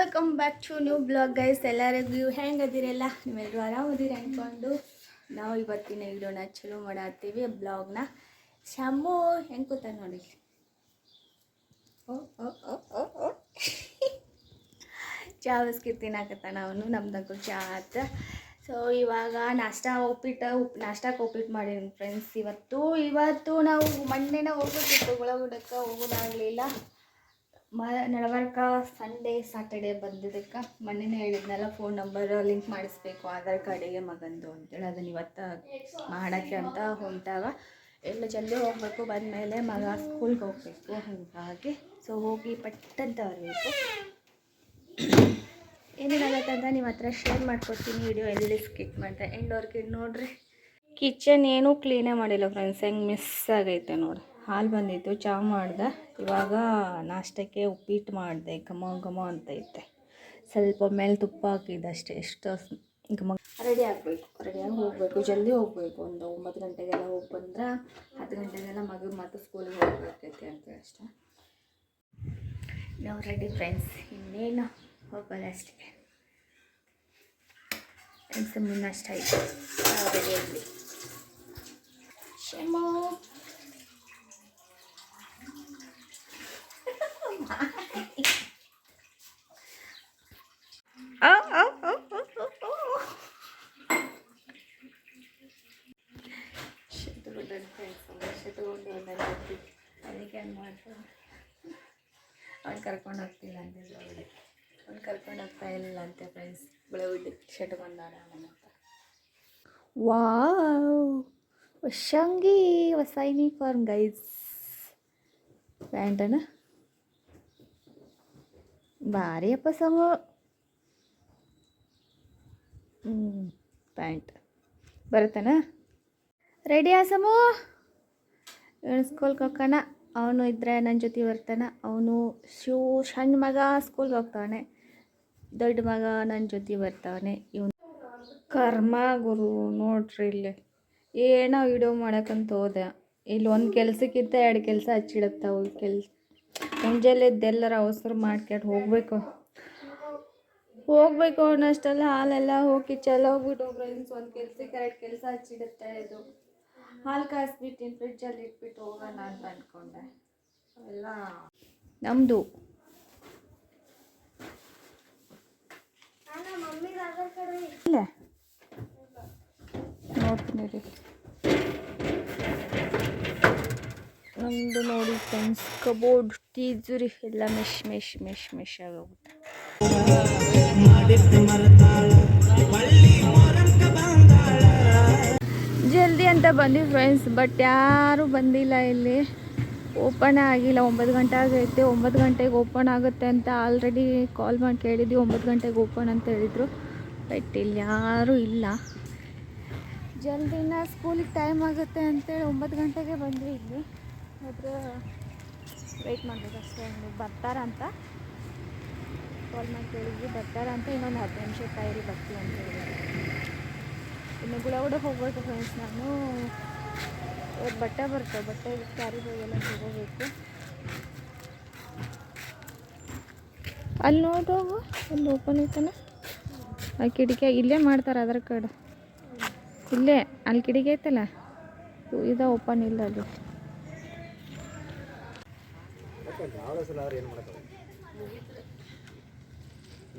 Welcome back to new blog guys ಎಲ್ಲರಿಗೂ ಹೆಂಗೆ ಅದಿರಲ್ಲ ನೀವೆಲ್ಲರೂ ಆರಾಮದಿರಿ ಅಂದ್ಕೊಂಡು ನಾವು ಇವತ್ತಿನ ವಿಡಿಯೋನ ಚಲೋ ಮಾಡತ್ತೀವಿ ಬ್ಲಾಗ್ನ ಶಾಮು ಹೆಂಗೆ ಕೂತ ನೋಡಿ. ಓ ಓ ಓ ಓ ಓ. ಚಹಾ ತಿನ್ನಾಕತ್ತಾನ ಅವನು ನಮ್ದಂಗೂ ಆತ. ಸೊ ಇವಾಗ ನಾಷ್ಟಾ ಉಪ್ಪಿಟ್ಟು ಉಪ್, ನಾಷ್ಟಾಕ್ಕೆ ಉಪ್ಪಿಟ್ಟು ಫ್ರೆಂಡ್ಸ್ ಇವತ್ತು ಇವತ್ತು ನಾವು ಮೊನ್ನೆನೇ ಹೋಗ್ಬೇಕಿತ್ತು, ಗುಳಗುಡಕ್ಕೆ ಹೋಗೋದಾಗಲಿಲ್ಲ. ಮ ನಡವರ್ಕ ಸಂಡೇ ಸಾಟರ್ಡೇ ಬಂದಿದ್ದಕ್ಕೆ. ಮೊನ್ನೆನೇ ಹೇಳಿದ್ನಲ್ಲ ಫೋನ್ ನಂಬರ್ ಲಿಂಕ್ ಮಾಡಿಸ್ಬೇಕು ಆಧಾರ್ ಕಾರ್ಡಿಗೆ ಮಗಂದು ಅಂತೇಳಿ. ಅದನ್ನು ಇವತ್ತು ಮಾಡೋಕ್ಕೆ ಅಂತ ಹೊಂಟಾಗ, ಎಲ್ಲ ಜಲ್ದಿ ಹೋಗಬೇಕು, ಬಂದಮೇಲೆ ಮಗ ಸ್ಕೂಲ್ಗೆ ಹೋಗಬೇಕು ಹಾಗಾಗಿ. ಸೊ ಹೋಗಿ ಪಟ್ಟಂತ ಬರಬೇಕು. ಏನೇನಾಗತ್ತಂತ ನಿಮ್ಮ ಹತ್ರ ಶೇರ್ ಮಾಡ್ಕೊಡ್ತೀನಿ. ವಿಡಿಯೋ ಎಲ್ಲಿ ಸ್ಕಿಪ್ ಮಾಡ್ದೆ? ಎಂಡೋರ್ಗೆ ನೋಡ್ರಿ. ಕಿಚನ್ ಏನೂ ಕ್ಲೀನೇ ಮಾಡಿಲ್ಲ ಫ್ರೆಂಡ್ಸ್ ಹೆಂಗೆ ಮಿಸ್ ಆಗೈತೆ ನೋಡಿ ಹಾಲು ಬಂದಿತ್ತು ಚಹಾ ಮಾಡ್ದೆ. ಇವಾಗ ನಾಷ್ಟಕ್ಕೆ ಉಪ್ಪಿಟ್ಟು ಮಾಡಿದೆ ಘಮ ಘಮ ಅಂತೈತೆ. ಸ್ವಲ್ಪ ಮೇಲೆ ತುಪ್ಪ ಹಾಕಿದ್ದೆ ಅಷ್ಟೇ ಎಷ್ಟು ಘಮ ರೆಡಿ ಆಗಬೇಕು ರೆಡಿಯಾಗಿ ಹೋಗಬೇಕು ಜಲ್ದಿ ಹೋಗಬೇಕು. ಒಂದು ಒಂಬತ್ತು ಗಂಟೆಗೆಲ್ಲ ಹೋಗಿ ಬಂದ್ರೆ ಹತ್ತು ಗಂಟೆಗೆಲ್ಲ ಮಗು ಮತ್ತು ಸ್ಕೂಲಿಗೆ ಹೋಗ್ಬೇಕೈತೆ ಅಂತೇಳಿ ಅಷ್ಟೇ. ನಾವು ರೆಡಿ ಫ್ರೆಂಡ್ಸ್ ಇನ್ನೇನು ಹೋಗಲ್ಲ ಅಷ್ಟೇ. ಫ್ರೆಂಡ್ಸ್ ಮುಂದೆ ಅಷ್ಟೇ ಆಯಿತು ರೆಡಿ ಆಗಲಿ ಶಮು ಆ, ಆ, ಆ, ಆ, ಆ, ಆ. ಬಿಟ್ಟದ್ದು ಫ್ರೆಂಡ್ಸ್ ಅದಕ್ಕೆ ಹಂಗೆ ಮಾಡ್ತಾರೆ? ಅವ್ನು ಕರ್ಕೊಂಡು ಹೋಗ್ತಿಲ್ಲ ಅಂತೆ ಬೆಳವಡಿಗೆ ಅವ್ನು ಕರ್ಕೊಂಡು ಹೋಗ್ತಾ ಇಲ್ಲ ಅಂತೆ ಫ್ರೆಂಡ್ಸ್ ಬೆಳವಡಿಗೆ ಶರ್ಟ್ ಬಂದಾನ ಅವನಂತ ವಾವ್! ವರ್ಷಂಗಿ ಹೊಸ ಯೂನಿಫಾರ್ಮ್ ಗೈಸ್ ಪ್ಯಾಂಟನ? ಭಾರಿ ಅಪ್ಪ ಸಮು. ಪ್ಯಾಂಟ್. ಬರುತ್ತಾನ? ರೆಡಿ ಆಸಮು ಇವನು ಸ್ಕೂಲ್ಗೆ ಅವನು ಇದ್ದರೆ ನನ್ನ ಜೊತೆ ಬರ್ತಾನೆ ಅವನು ಶಿವ ಸಣ್ಣ ಮಗ ಸ್ಕೂಲ್ಗೆ ಹೋಗ್ತಾನೆ. ದೊಡ್ಡ ಮಗ ನನ್ನ ಜೊತೆ ಬರ್ತಾವನೆ ಇವನು ಕರ್ಮ ಗುರು, ನೋಡ್ರಿ ಇಲ್ಲಿ. ಏನೋ ವಿಡಿಯೋ ಮಾಡೋಕ್ಕಂತ ಹೋದೆ. ಇಲ್ಲಿ ಒಂದು ಕೆಲ್ಸಕ್ಕಿಂತ ಎರಡು ಕೆಲಸ ಹಚ್ಚಿಡತ್ತಾವು. ಕೆಲ್ಸ ಮುಂಜಾನೆ ಎದ್ದೆಲ್ಲರ ಅವಸರ ಮಾಡ್ಕೊಂಡು ಹೋಗಬೇಕು. ಹೋಗ್ಬೇಕು ಅನ್ನೋಷ್ಟೆಲ್ಲ ಹಾಲೆಲ್ಲ ಹೋಗಿ ಚಲೋ ಹೋಗ್ಬಿಟ್ಟು ಫ್ರೆಂಡ್ಸ್ ಒಂದು ಕೆಲ್ಸಕ್ಕೆ ಎರಡು ಕೆಲಸ ಹಚ್ಚಿಡುತ್ತೆ ಇದು. ಹಾಲು ಕಾಯಿಸ್ಬಿಟ್ಟು ಫ್ರಿಡ್ಜಲ್ಲಿ ಇಟ್ಬಿಟ್ಟು ಹೋಗೋಣ ಅಂತ ಅಂದ್ಕೊಂಡೆ ಎಲ್ಲ ನಮ್ಮದು ಇಲ್ಲ? ನೋಡ್ತೀನಿ ರೀ ನಮ್ಮದು ನೋಡಿ ಫ್ರೆಂಡ್ಸ್ ಕಬೋರ್ಡ್ ಟೀಜುರಿ ಎಲ್ಲ ಮೆಶ್ ಮೆಶ್ ಮೆಶ್ ಮೆಶ್ ಆಗೋಗುತ್ತೆ. ಅಂತ ಬಂದ್ವಿ ಫ್ರೆಂಡ್ಸ್ ಬಟ್ ಯಾರೂ ಬಂದಿಲ್ಲ ಇಲ್ಲಿ. ಓಪನ್ ಆಗಿಲ್ಲ, ಒಂಬತ್ತು ಗಂಟೆ ಆಗೈತೆ. ಒಂಬತ್ತು ಗಂಟೆಗೆ ಓಪನ್ ಆಗುತ್ತೆ ಅಂತ ಆಲ್ರೆಡಿ ಕಾಲ್ ಮಾಡಿ ಕೇಳಿದ್ವಿ. ಒಂಬತ್ತು ಗಂಟೆಗೆ ಓಪನ್ ಅಂತ ಹೇಳಿದರು. ಬಟ್ ಇಲ್ಲಿ ಯಾರೂ ಇಲ್ಲ. ಜಲ್ದಿನ ಸ್ಕೂಲಿಗೆ ಟೈಮ್ ಆಗುತ್ತೆ ಅಂತೇಳಿ ಒಂಬತ್ತು ಗಂಟೆಗೆ ಬಂದ್ವಿ ಇಲ್ಲಿ. ಆದರೆ ವೆಯ್ಟ್ ಮಾಡಬೇಕು ಅಷ್ಟೇ ಒಂದು ಬರ್ತಾರಂತ ಕಾಲ್ ಮಾಡಿ ಕೇಳಿದ್ವಿ. ಬರ್ತಾರಂತ ಇನ್ನೊಂದು ಹತ್ತು ನಿಮಿಷ ಕಾಯಿರಿ ಬರ್ತೀವಿ ಅಂತ ಹೇಳಿದ್ರು. ಇನ್ನು ಗುಳಗುಡ ಹೋಗ್ಬೇಕು ಫ್ರೆಂಡ್ಸ್ ನಾನು. ಬಟ್ಟೆ ಬರ್ತವೆ ಬಟ್ಟೆ ಕ್ಯಾರಿ ಹೋಗೆಲ್ಲ ತಗೋಬೇಕು ಅಲ್ಲಿ ನೋಡು ಅಲ್ಲಿ ಓಪನ್ ಐತನ ಆ ಕಿಟಕಿ, ಇಲ್ಲೇ ಮಾಡ್ತಾರೆ ಅದರ ಕಡೆ ಇಲ್ಲೇ, ಅಲ್ಲಿ ಕಿಟಕಿ ಐತಲ್ಲ? ಇದು ಓಪನ್ ಇಲ್ಲ ಅದು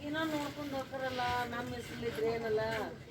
ಏನೋ ನೋಡ್ಕೊಂಡು ಹೋಗ್ತಾರಲ್ಲ, ನಮ್ಮ ಏನಲ್ಲ? ನಮ್ದು ಮಾಡೋದೈತೆ ಆಯ್ಪ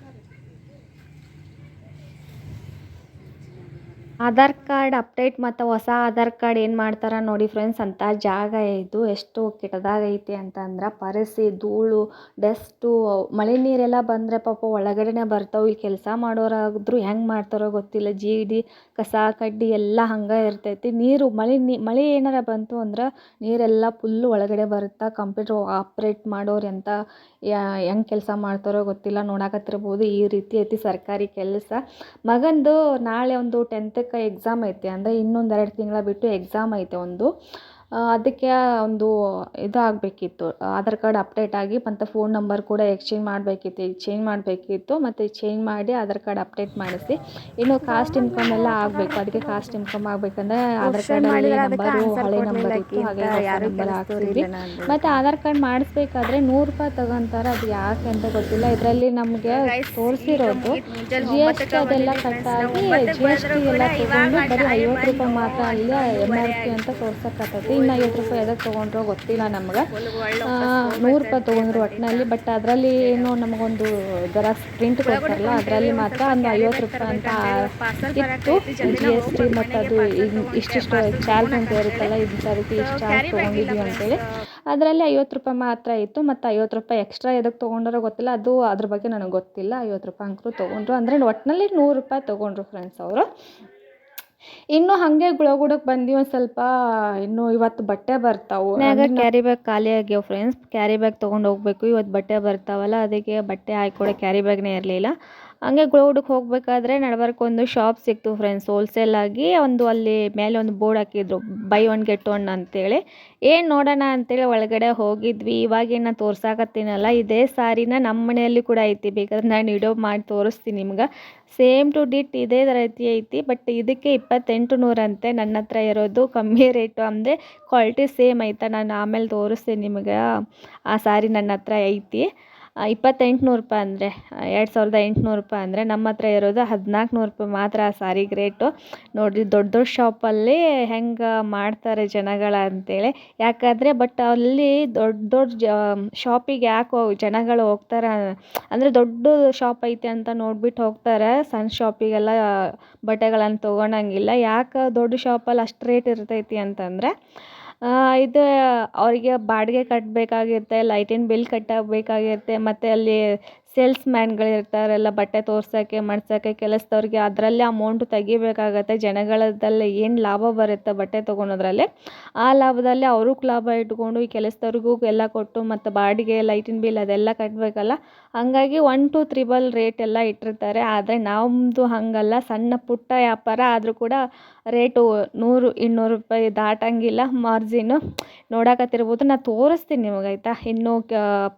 ಆಧಾರ್ ಕಾರ್ಡ್ ಅಪ್ಡೇಟ್ ಮತ್ತು ಹೊಸ ಆಧಾರ್ ಕಾರ್ಡ್ ಏನು ಮಾಡ್ತಾರೆ ನೋಡಿ ಫ್ರೆಂಡ್ಸ್ ಅಂತ ಜಾಗ ಇದು ಎಷ್ಟು ಕೆಟ್ಟದಾಗೈತಿ ಅಂತಂದ್ರೆ ಪರಿಸಿ, ಧೂಳು ಡಸ್ಟು ಮಳೆ ನೀರೆಲ್ಲ ಬಂದರೆ ಪಾಪ ಒಳಗಡೆನೇ ಬರ್ತಾವೆ ಇಲ್ಲಿ ಕೆಲಸ ಮಾಡೋರಾದ್ರೂ ಹೆಂಗೆ ಮಾಡ್ತಾರೋ ಗೊತ್ತಿಲ್ಲ ಜೀಡಿ ಕಸ, ಕಡ್ಡಿ ಎಲ್ಲ ಹಂಗೆ ಇರ್ತೈತಿ. ನೀರು, ಮಳೆ, ನೀ, ಮಳೆ ಏನಾರ ಬಂತು ಅಂದ್ರೆ ನೀರೆಲ್ಲ ಫುಲ್ಲು ಒಳಗಡೆ ಬರುತ್ತೆ? ಕಂಪ್ಯೂಟ್ರ್ ಆಪ್ರೇಟ್ ಮಾಡೋರು ಎಂಥ ಹೆಂಗೆ ಕೆಲಸ ಮಾಡ್ತಾರೋ ಗೊತ್ತಿಲ್ಲ. ನೋಡಕತ್ತಿರ್ಬೋದು ಈ ರೀತಿ ಐತಿ ಸರ್ಕಾರಿ ಕೆಲಸ. ಮಗಂದು ನಾಳೆ ಒಂದು ಟೆಂತಕ್ಕೆ ಎಕ್ಸಾಮ್ ಐತೆ ಅಂದರೆ ಇನ್ನೊಂದು ಎರಡು ತಿಂಗಳ ಬಿಟ್ಟು ಎಕ್ಸಾಮ್ ಐತೆ ಒಂದು. ಅದಕ್ಕೆ ಒಂದು ಇದು ಆಗಬೇಕಿತ್ತು ಆಧಾರ್ ಕಾರ್ಡ್ ಅಪ್ಡೇಟ್ ಆಗಿ ಮತ್ತು ಫೋನ್ ನಂಬರ್ ಕೂಡ ಎಕ್ಸ್ಚೇಂಜ್ ಮಾಡಬೇಕಿತ್ತು ಈಗ ಚೇಂಜ್ ಮಾಡಬೇಕಿತ್ತು ಮತ್ತು ಚೇಂಜ್ ಮಾಡಿ ಆಧಾರ್ ಕಾರ್ಡ್ ಅಪ್ಡೇಟ್ ಮಾಡಿಸಿ. ಇನ್ನು ಕಾಸ್ಟ್ ಇನ್ಕಮ್ ಎಲ್ಲ ಆಗಬೇಕು. ಅದಕ್ಕೆ ಕಾಸ್ಟ್ ಇನ್ಕಮ್ ಆಗಬೇಕಂದ್ರೆ ಆಧಾರ್ ಕಾರ್ಡಲ್ಲಿ ನಂಬರು ಹಳೆ ನಂಬರ್ ಇತ್ತು ಹಾಗೆ ನಂಬರ್ ಹಾಕ್ತೀವಿ ಮತ್ತು ಆಧಾರ್ ಕಾರ್ಡ್ ಮಾಡಿಸ್ಬೇಕಾದ್ರೆ ನೂರು ರೂಪಾಯಿ ತಗೊಂತಾರೆ. ಅದು ಯಾಕೆ ಅಂತ ಗೊತ್ತಿಲ್ಲ. ಇದರಲ್ಲಿ ನಮಗೆ ತೋರಿಸಿರೋದು ಜಿ ಎಸ್ ಟಿ ಅದೆಲ್ಲ ಕಟ್ಟಾಗಿ ಜಿ ಎಸ್ ಟಿ ಎಲ್ಲ ತಗೊಂಡು ಬರೀ ಐವತ್ತು ರೂಪಾಯಿ ಮಾತ್ರ ಅಲ್ಲಿ ಎಂ ಆರ್ ಪಿ ಅಂತ ತೋರ್ಸಕತ್ತೈತಿ. ಇನ್ನು ಐವತ್ತು ರೂಪಾಯಿ ಎದಕ್ಕೆ ತೊಗೊಂಡ್ರೋ ಗೊತ್ತಿಲ್ಲ ನಮ್ಗೆ ನೂರು ರೂಪಾಯಿ ತೊಗೊಂಡ್ರು ಒಟ್ಟಿನಲ್ಲಿ ಬಟ್ ಅದರಲ್ಲಿ ಏನು ನಮಗೊಂದು ಜೆರಾಕ್ಸ್ ಪ್ರಿಂಟ್ ಕೊಡ್ತಾರಲ್ಲ ಅದರಲ್ಲಿ ಮಾತ್ರ ಒಂದು ಐವತ್ತು ರೂಪಾಯಿ ಅಂತ ಇತ್ತು ಜಿ ಎಸ್ ಟಿ ಮತ್ತು ಅದು ಇಷ್ಟಿಷ್ಟು ಚಾರ್ಜ್ ಅಂತ ಇರುತ್ತಲ್ಲ ಇದು ಸರಿತಿ ಇಷ್ಟು ಚಾರ್ಜ್ ತೊಗೊಂಡಿದ್ದೀವಿ ಅಂತೇಳಿ ಅದರಲ್ಲಿ ಐವತ್ತು ರೂಪಾಯಿ ಮಾತ್ರ ಇತ್ತು ಮತ್ತು ಐವತ್ತು ರೂಪಾಯಿ ಎಕ್ಸ್ಟ್ರಾ ಎದಕ್ಕೆ ತೊಗೊಂಡಾರೋ ಗೊತ್ತಿಲ್ಲ ಅದು ಅದ್ರ ಬಗ್ಗೆ ನನಗೆ ಗೊತ್ತಿಲ್ಲ ಐವತ್ತು ರೂಪಾಯಿ ಅಂಕರು ತೊಗೊಂಡ್ರು ಅಂದರೆ ಒಟ್ಟಿನಲ್ಲಿ ನೂರು ರೂಪಾಯಿ ತೊಗೊಂಡ್ರು ಫ್ರೆಂಡ್ಸ್ ಅವರು ಇನ್ನು ಹಂಗೆ ಗುಳಗುಡಕ್ ಬಂದು ಒಂದು ಸ್ವಲ್ಪ ಇನ್ನು ಇವತ್ತು ಬಟ್ಟೆ ಬರ್ತಾವು. ಕ್ಯಾರಿ ಬ್ಯಾಗ್ ಖಾಲಿ ಆಗ್ಯಾವ ಫ್ರೆಂಡ್ಸ್ ಕ್ಯಾರಿ ಬ್ಯಾಗ್ ತಗೊಂಡ್ ಹೋಗ್ಬೇಕು. ಇವತ್ತು ಬಟ್ಟೆ ಬರ್ತಾವಲ್ಲ ಅದಕ್ಕೆ ಬಟ್ಟೆ ಹಾಕೊಡೋ ಕ್ಯಾರಿ ಬ್ಯಾಗ್ನೇ ಇರಲಿಲ್ಲ. ಹಂಗೆ ಗುಳಗುಡಕ್ಕೆ ಹೋಗಬೇಕಾದ್ರೆ ನಡ್ಬರ್ಕ್ ಒಂದು ಶಾಪ್ ಸಿಕ್ತು ಫ್ರೆಂಡ್ಸ್ ಹೋಲ್ಸೇಲ್ ಆಗಿ ಒಂದು ಅಲ್ಲಿ ಮೇಲೆ ಒಂದು ಬೋರ್ಡ್ ಹಾಕಿದ್ರು. ಬೈ ಒನ್ ಗೆಟ್ ಒನ್ ಅಂತೇಳಿ. ಏನು ನೋಡೋಣ ಅಂತೇಳಿ ಒಳಗಡೆ ಹೋಗಿದ್ವಿ. ಇವಾಗೇನ ತೋರ್ಸಾಕತ್ತೀನಲ್ಲ, ಇದೇ ಸಾರಿನ ನಮ್ಮ ಮನೆಯಲ್ಲಿ ಕೂಡ ಐತಿ. ಬೇಕಾದ್ರೆ ನಾನು ವಿಡಿಯೋ ಮಾಡಿ ತೋರಿಸ್ತೀನಿ ನಿಮ್ಗೆ. ಸೇಮ್ ಟು ಡಿಟ್ ಇದೇ ರೀತಿ ಐತಿ. ಬಟ್ ಇದಕ್ಕೆ ಇಪ್ಪತ್ತೆಂಟು ನೂರಂತೆ ನನ್ನ ಹತ್ರ ಇರೋದು ಕಮ್ಮಿ ರೇಟು ಅಂದರೆ ಕ್ವಾಲಿಟಿ ಸೇಮ್ ಐತ. ನಾನು ಆಮೇಲೆ ತೋರಿಸ್ತೀನಿ ನಿಮ್ಗೆ. ಆ ಸಾರಿ ನನ್ನ ಹತ್ರ ಐತಿ. ಇಪ್ಪತ್ತೆಂಟು ನೂರು ರೂಪಾಯಿ ಅಂದರೆ ಎರಡು ಸಾವಿರದ ಎಂಟುನೂರು ರೂಪಾಯಿ ಅಂದರೆ ನಮ್ಮ ಹತ್ರ ಇರೋದು ಹದಿನಾಲ್ಕು ನೂರು ರೂಪಾಯಿ ಮಾತ್ರ ಆ ಸಾರಿಗೆ ರೇಟು. ನೋಡಿರಿ, ದೊಡ್ಡ ದೊಡ್ಡ ಶಾಪಲ್ಲಿ ಹೆಂಗೆ ಮಾಡ್ತಾರೆ ಜನಗಳ ಅಂತೇಳಿ. ಯಾಕಂದರೆ, ಬಟ್ ಅಲ್ಲಿ ದೊಡ್ಡ ದೊಡ್ಡ ಜ, ಶಾಪಿಗೆ ಯಾಕೆ ಹೋಗಿ ಜನಗಳು ಹೋಗ್ತಾರೆ, ಅಂದರೆ ದೊಡ್ಡ ಶಾಪ್ ಐತೆ ಅಂತ ನೋಡ್ಬಿಟ್ಟು ಹೋಗ್ತಾರೆ ಸಣ್ಣ ಶಾಪಿಗೆಲ್ಲ ಬಟ್ಟೆಗಳನ್ನು ತೊಗೊಳಂಗಿಲ್ಲ ಯಾಕೆ ದೊಡ್ಡ ಶಾಪಲ್ಲಿ ಅಷ್ಟು ರೇಟ್ ಇರ್ತೈತಿ ಅಂತಂದರೆ ಇದು ಅವರಿಗೆ ಬಾಡಿಗೆ ಕಟ್ಟಬೇಕಾಗಿರುತ್ತೆ ಲೈಟಿನ ಬಿಲ್ ಕಟ್ಟಬೇಕಾಗಿರುತ್ತೆ ಮತ್ತು ಅಲ್ಲಿ ಸೇಲ್ಸ್ ಮ್ಯಾನ್ಗಳಿರ್ತಾರಲ್ಲ ಬಟ್ಟೆ ತೋರ್ಸೋಕ್ಕೆ ಮಾಡ್ಸೋಕ್ಕೆ ಕೆಲಸದವ್ರಿಗೆ ಅದರಲ್ಲೇ ಅಮೌಂಟ್ ತೆಗಿಬೇಕಾಗತ್ತೆ. ಜನಗಳದಲ್ಲಿ ಏನು ಲಾಭ ಬರುತ್ತೆ ಬಟ್ಟೆ ತೊಗೊಳೋದ್ರಲ್ಲಿ, ಆ ಲಾಭದಲ್ಲಿ ಅವ್ರಿಗೆ ಲಾಭ ಇಟ್ಕೊಂಡು ಈ ಕೆಲಸದವ್ರಿಗೂ ಎಲ್ಲ ಕೊಟ್ಟು ಮತ್ತು ಬಾಡಿಗೆ ಲೈಟಿನ ಬಿಲ್ ಅದೆಲ್ಲ ಕಟ್ಟಬೇಕಲ್ಲ ಹಾಗಾಗಿ ಒನ್ ಟು ತ್ರಿಬಲ್ ರೇಟ್ ಎಲ್ಲ ಇಟ್ಟಿರ್ತಾರೆ. ಆದರೆ ನಮ್ಮದು ಹಾಗಲ್ಲ. ಸಣ್ಣ ಪುಟ್ಟ ವ್ಯಾಪಾರ ಆದರೂ ಕೂಡ ರೇಟು ನೂರು, ಇನ್ನೂರು ರೂಪಾಯಿ ದಾಟಂಗಿಲ್ಲ. ಮಾರ್ಜಿನು ನೋಡಕತ್ತಿರ್ಬೋದು. ನಾನು ತೋರಿಸ್ತೀನಿ ನಿಮಗೆ ಆಯಿತಾ? ಇನ್ನೂ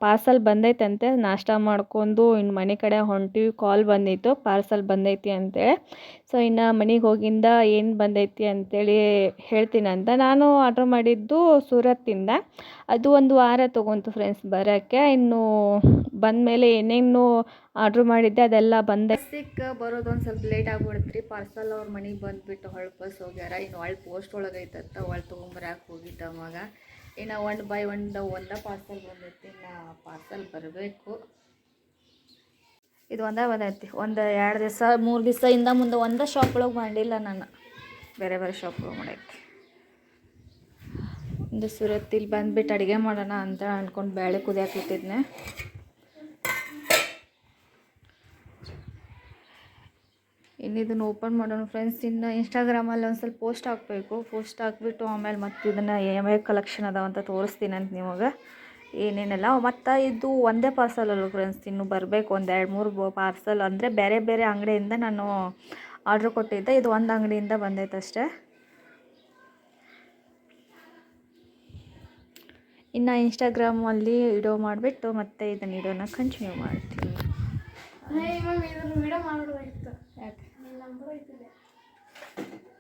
ಪಾರ್ಸಲ್ ಬಂದೈತಂತೆ, ನಾಷ್ಟ ಮಾಡ್ಕೊಂಡು ಇನ್ನು ಮನೆ ಕಡೆ ಹೊಂಟಿವಿ ಕಾಲ್ ಬಂದಿತ್ತು ಪಾರ್ಸಲ್ ಬಂದೈತಿ ಅಂತೇಳಿ. ಸೊ ಇನ್ನು ಮನೆಗೆ ಹೋಗಿಂದ ಏನು ಬಂದೈತಿ ಅಂತೇಳಿ ಹೇಳ್ತೀನಿ ಅಂತ ನಾನು ಆರ್ಡ್ರ್ ಮಾಡಿದ್ದು ಸೂರತ್ತಿಂದ. ಅದು ಒಂದು ವಾರ ತೊಗೊಂತು ಫ್ರೆಂಡ್ಸ್ ಬರೋಕ್ಕೆ, ಇನ್ನು ಬಂದಮೇಲೆ ಏನೇನು ಆರ್ಡ್ರ್ ಮಾಡಿದ್ದೆ ಅದೆಲ್ಲ ಬಂದೆ ಸಿಕ್ಕ ಬರೋದು ಒಂದು ಸ್ವಲ್ಪ ಲೇಟ್ ಆಗ್ಬಿಡ್ತು ರೀ ಪಾರ್ಸಲ್ ಅವ್ರ ಮನೆಗೆ ಬಂದುಬಿಟ್ಟು ಹೊಳ್ ಬಸ್ ಹೋಗ್ಯಾರ. ಇನ್ನು ಒಳ್ಳೆ ಪೋಸ್ಟ್ ಒಳಗೆ ಐತತ್ತ ಒಳ್ಳೆ ತೊಗೊಂಬರಕ್ಕೆ ಹೋಗಿದ್ದ ಅವಾಗ. ಇನ್ನು ಒನ್ ಬೈ ಒನ್ ಒಂದ ಪಾರ್ಸಲ್ ಬಂದೈತಿ, ಇನ್ನು ಪಾರ್ಸಲ್ ಬರಬೇಕು. ಇದು ಒಂದೇ ಬಂದೈತಿ. ಒಂದು ಎರಡು ದಿವಸ, ಮೂರು ದಿವಸ ಇಂದ ಮುಂದೆ ಒಂದೇ ಶಾಪ್ ಒಳಗೆ ಮಾಡಿಲ್ಲ ನಾನು. ಬೇರೆ ಬೇರೆ ಶಾಪ್ ಒಳಗೆ ಮಾಡೈತಿ. ಒಂದು ಸುರತ್ತಿಲ್ಲಿ ಬಂದುಬಿಟ್ಟು ಅಡುಗೆ ಮಾಡೋಣ ಅಂತ ಅಂದ್ಕೊಂಡು ಬೇಳೆ ಕುದಿಯಕ್ಕೆ ಇಟ್ಟಿದ್ನೆ ಇನ್ನು ಇದನ್ನು ಓಪನ್ ಮಾಡೋಣ ಫ್ರೆಂಡ್ಸ್ ಇನ್ನು ಇನ್ಸ್ಟಾಗ್ರಾಮಲ್ಲಿ ಒಂದು ಸ್ವಲ್ಪ ಪೋಸ್ಟ್ ಹಾಕಬೇಕು. ಪೋಸ್ಟ್ ಹಾಕ್ಬಿಟ್ಟು ಆಮೇಲೆ ಮತ್ತೆ ಇದನ್ನು ಏನೇ ಕಲೆಕ್ಷನ್ ಅದಾವಂತ ತೋರಿಸ್ತೀನಿ ಅಂತ ನಿಮಗೆ. ಏನೇನೆಲ್ಲ ಮತ್ತು ಇದು ಒಂದೇ ಪಾರ್ಸಲ್ ಅಲ್ಲ ಫ್ರೆಂಡ್ಸ್ ಇನ್ನೂ ಬರಬೇಕು ಒಂದು ಎರಡು ಮೂರು ಪಾರ್ಸಲ್ ಅಂದರೆ ಬೇರೆ ಬೇರೆ ಅಂಗಡಿಯಿಂದ ನಾನು ಆರ್ಡ್ರ್ ಕೊಟ್ಟಿದ್ದೆ. ಇದು ಒಂದು ಅಂಗಡಿಯಿಂದ ಬಂದೈತೆ ಅಷ್ಟೇ. ಇನ್ನು ಇನ್ಸ್ಟಾಗ್ರಾಮಲ್ಲಿ ವಿಡಿಯೋ ಮಾಡಿಬಿಟ್ಟು ಮತ್ತೆ ಇದನ್ನು ವಿಡಿಯೋನ ಕಂಟಿನ್ಯೂ ಮಾಡ್ತೀನಿ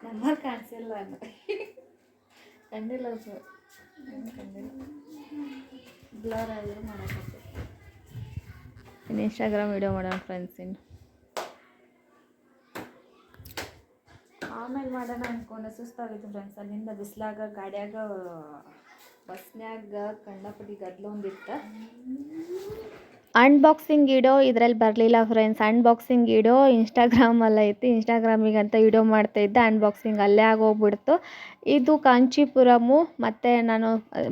ನಂಬರ್ ಕಾಣಿಸಿಲ್ಲ ಕಂಡಿಲ್ಲ ಸರ್ ಕಂಡಿಲ್ಲ ಬ್ಲರ್ ಆದರೆ ಮಾಡೋಕ್ಕೆ ಇನ್ನು ಇನ್ಸ್ಟಾಗ್ರಾಮ್ ವೀಡಿಯೋ ಮಾಡೋಣ ಫ್ರೆಂಡ್ಸ್ ಇನ್ನು. ಆಮೇಲೆ ಮಾಡೋಣ ಅಂದ್ಕೊಂಡು ಸುಸ್ತಾಗಿತ್ತು ಫ್ರೆಂಡ್ಸ್ ಅಲ್ಲಿಂದ ಬಿಸಿಲಾಗ ಗಾಡಿಯಾಗ ಬಸ್ನ್ಯಾಗ ಕಣ್ಣಪಟ್ಟಿ ಗದ್ಲ ಒಂದಿತ್ತು. ಅನ್ಬಾಕ್ಸಿಂಗ್ ಇಡೋ ಇದರಲ್ಲಿ ಬರಲಿಲ್ಲ ಫ್ರೆಂಡ್ಸ್ ಅನ್ಬಾಕ್ಸಿಂಗ್ ಇಡೋ ಇನ್ಸ್ಟಾಗ್ರಾಮಿಗೆ ಅಂತ ವಿಡಿಯೋ ಮಾಡ್ತಾಯಿದ್ದೆ ಅನ್ಬಾಕ್ಸಿಂಗ್ ಅಲ್ಲೇ ಆಗೋಗ್ಬಿಡ್ತು. ಇದು ಕಾಂಚೀಪುರಮು ಮತ್ತು ನಾನು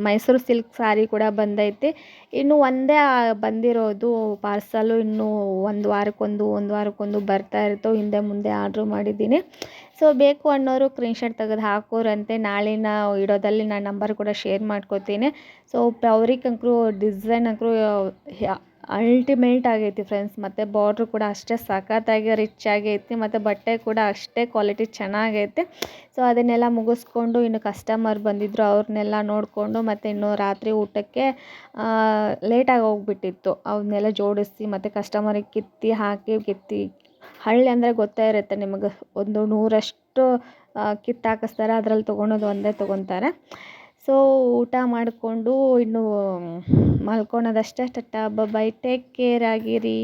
ಮೈಸೂರು ಸಿಲ್ಕ್ ಸ್ಯಾರಿ ಕೂಡ ಬಂದೈತಿ. ಇನ್ನು ಒಂದೇ ಬಂದಿರೋದು ಪಾರ್ಸಲು ಇನ್ನು ಒಂದು ವಾರಕ್ಕೊಂದು ಒಂದು ವಾರಕ್ಕೊಂದು ಬರ್ತಾ ಇರ್ತವೆ ಹಿಂದೆ ಮುಂದೆ ಆರ್ಡ್ರ್ ಮಾಡಿದ್ದೀನಿ. ಸೊ ಬೇಕು ಅನ್ನೋರು ಸ್ಕ್ರೀನ್ಶಾಟ್ ತೆಗೆದು ಹಾಕೋರಂತೆ. ನಾಳಿನ ಇಡೋದಲ್ಲಿ ನಾನು ನಂಬರ್ ಕೂಡ ಶೇರ್ ಮಾಡ್ಕೋತೀನಿ. ಸೊ ಅವ್ರಿಗೆ ಡಿಸೈನ್ ಅಂಕರು ಅಲ್ಟಿಮೇಟ್ ಆಗೈತಿ ಫ್ರೆಂಡ್ಸ್ ಮತ್ತು ಬಾರ್ಡ್ರು ಕೂಡ ಅಷ್ಟೇ ಸಖತ್ತಾಗಿ ರಿಚ್ ಆಗೈತಿ. ಮತ್ತು ಬಟ್ಟೆ ಕೂಡ ಅಷ್ಟೇ ಕ್ವಾಲಿಟಿ ಚೆನ್ನಾಗೈತೆ. ಸೊ ಅದನ್ನೆಲ್ಲ ಮುಗಿಸ್ಕೊಂಡು ಇನ್ನು ಕಸ್ಟಮರ್ ಬಂದಿದ್ದರು ಅವ್ರನ್ನೆಲ್ಲ ನೋಡಿಕೊಂಡು ಮತ್ತು ಇನ್ನು ರಾತ್ರಿ ಊಟಕ್ಕೆ ಲೇಟಾಗಿ ಹೋಗ್ಬಿಟ್ಟಿತ್ತು. ಅವನ್ನೆಲ್ಲ ಜೋಡಿಸಿ ಮತ್ತು ಕಸ್ಟಮರಿಗೆ ಕಿತ್ತಿ ಹಾಕಿ, ಕಿತ್ತಿ, ಹಳ್ಳಿ ಅಂದರೆ ಗೊತ್ತೇ ಇರುತ್ತೆ ನಿಮಗೆ. ಒಂದು ನೂರಷ್ಟು ಕಿತ್ತು ಹಾಕಿಸ್ತಾರೆ. ಅದರಲ್ಲಿ ತೊಗೊಳೋದು ಒಂದೇ ತೊಗೊತಾರೆ. ಸೊ ಊಟ ಮಾಡಿಕೊಂಡು ಇನ್ನು ಮಲ್ಕೊಳೋದಷ್ಟೇ ಬ ಬೈ ಟೇಕ್ ಕೇರ್ ಆಗಿರಿ.